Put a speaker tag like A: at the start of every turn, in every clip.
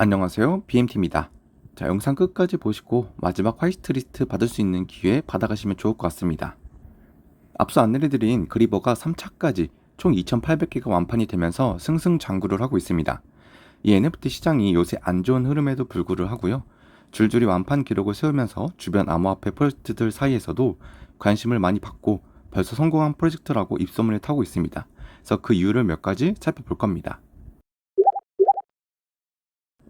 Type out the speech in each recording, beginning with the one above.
A: 안녕하세요. BMT입니다. 자, 영상 끝까지 보시고 마지막 화이트리스트 받을 수 있는 기회 받아가시면 좋을 것 같습니다. 앞서 안내해드린 그리버가 3차까지 총 2,800개가 완판이 되면서 승승장구를 하고 있습니다. 이 NFT 시장이 요새 안 좋은 흐름에도 불구를 하고요. 줄줄이 완판 기록을 세우면서 주변 암호화폐 프로젝트들 사이에서도 관심을 많이 받고 벌써 성공한 프로젝트라고 입소문을 타고 있습니다. 그래서 그 이유를 몇 가지 살펴볼 겁니다.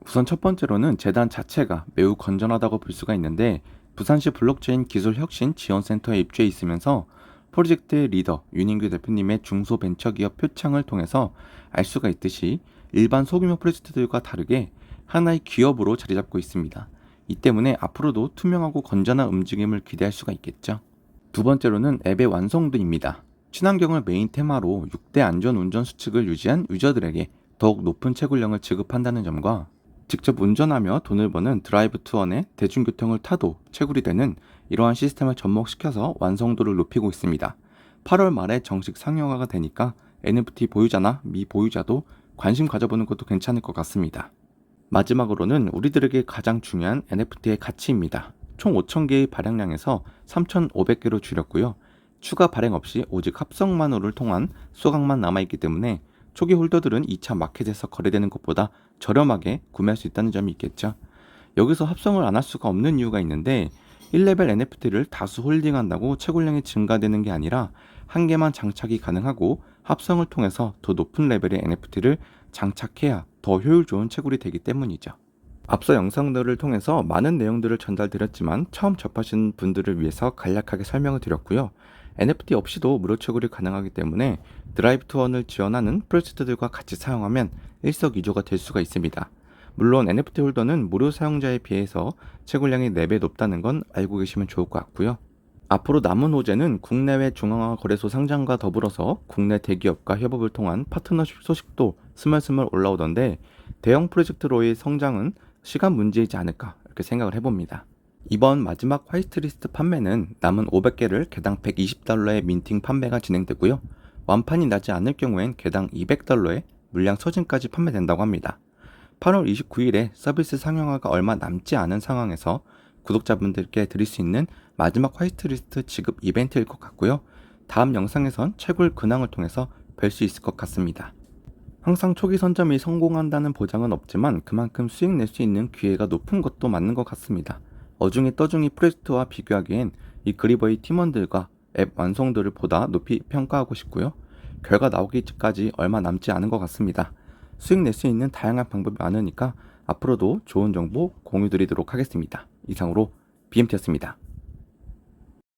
A: 우선 첫 번째로는 재단 자체가 매우 건전하다고 볼 수가 있는데 부산시 블록체인 기술 혁신 지원센터에 입주해 있으면서 프로젝트의 리더 윤인규 대표님의 중소벤처기업 표창을 통해서 알 수가 있듯이 일반 소규모 프로젝트들과 다르게 하나의 기업으로 자리 잡고 있습니다. 이 때문에 앞으로도 투명하고 건전한 움직임을 기대할 수가 있겠죠. 두 번째로는 앱의 완성도입니다. 친환경을 메인 테마로 6대 안전 운전 수칙을 유지한 유저들에게 더욱 높은 채굴량을 지급한다는 점과 직접 운전하며 돈을 버는 드라이브 투어내 대중교통을 타도 채굴이 되는 이러한 시스템을 접목시켜서 완성도를 높이고 있습니다. 8월 말에 정식 상용화가 되니까 NFT 보유자나 미보유자도 관심 가져보는 것도 괜찮을 것 같습니다. 마지막으로는 우리들에게 가장 중요한 NFT의 가치입니다. 총 5,000개의 발행량에서 3,500개로 줄였고요. 추가 발행 없이 오직 합성만호를 통한 소각만 남아있기 때문에 초기 홀더들은 2차 마켓에서 거래되는 것보다 저렴하게 구매할 수 있다는 점이 있겠죠. 여기서 합성을 안 할 수가 없는 이유가 있는데 1레벨 NFT를 다수 홀딩한다고 채굴량이 증가되는 게 아니라 한 개만 장착이 가능하고 합성을 통해서 더 높은 레벨의 NFT를 장착해야 더 효율 좋은 채굴이 되기 때문이죠. 앞서 영상들을 통해서 많은 내용들을 전달드렸지만 처음 접하신 분들을 위해서 간략하게 설명을 드렸고요. NFT 없이도 무료 채굴이 가능하기 때문에 드라이브 투원을 지원하는 프로젝트들과 같이 사용하면 일석이조가 될 수가 있습니다. 물론 NFT 홀더는 무료 사용자에 비해서 채굴량이 4배 높다는 건 알고 계시면 좋을 것 같고요. 앞으로 남은 호재는 국내외 중앙화 거래소 상장과 더불어서 국내 대기업과 협업을 통한 파트너십 소식도 스멀스멀 올라오던데 대형 프로젝트로의 성장은 시간 문제이지 않을까 이렇게 생각을 해봅니다. 이번 마지막 화이트리스트 판매는 남은 500개를 개당 120달러의 민팅 판매가 진행되고요. 완판이 나지 않을 경우엔 개당 200달러의 물량 소진까지 판매된다고 합니다. 8월 29일에 서비스 상용화가 얼마 남지 않은 상황에서 구독자분들께 드릴 수 있는 마지막 화이트리스트 지급 이벤트일 것 같고요. 다음 영상에선 채굴 근황을 통해서 뵐 수 있을 것 같습니다. 항상 초기 선점이 성공한다는 보장은 없지만 그만큼 수익 낼 수 있는 기회가 높은 것도 맞는 것 같습니다. 어중이 떠중이 프로젝트와 비교하기엔 이 그리버의 팀원들과 앱 완성도를 보다 높이 평가하고 싶고요. 결과 나오기까지 얼마 남지 않은 것 같습니다. 수익 낼 수 있는 다양한 방법이 많으니까 앞으로도 좋은 정보 공유 드리도록 하겠습니다. 이상으로 BMT였습니다.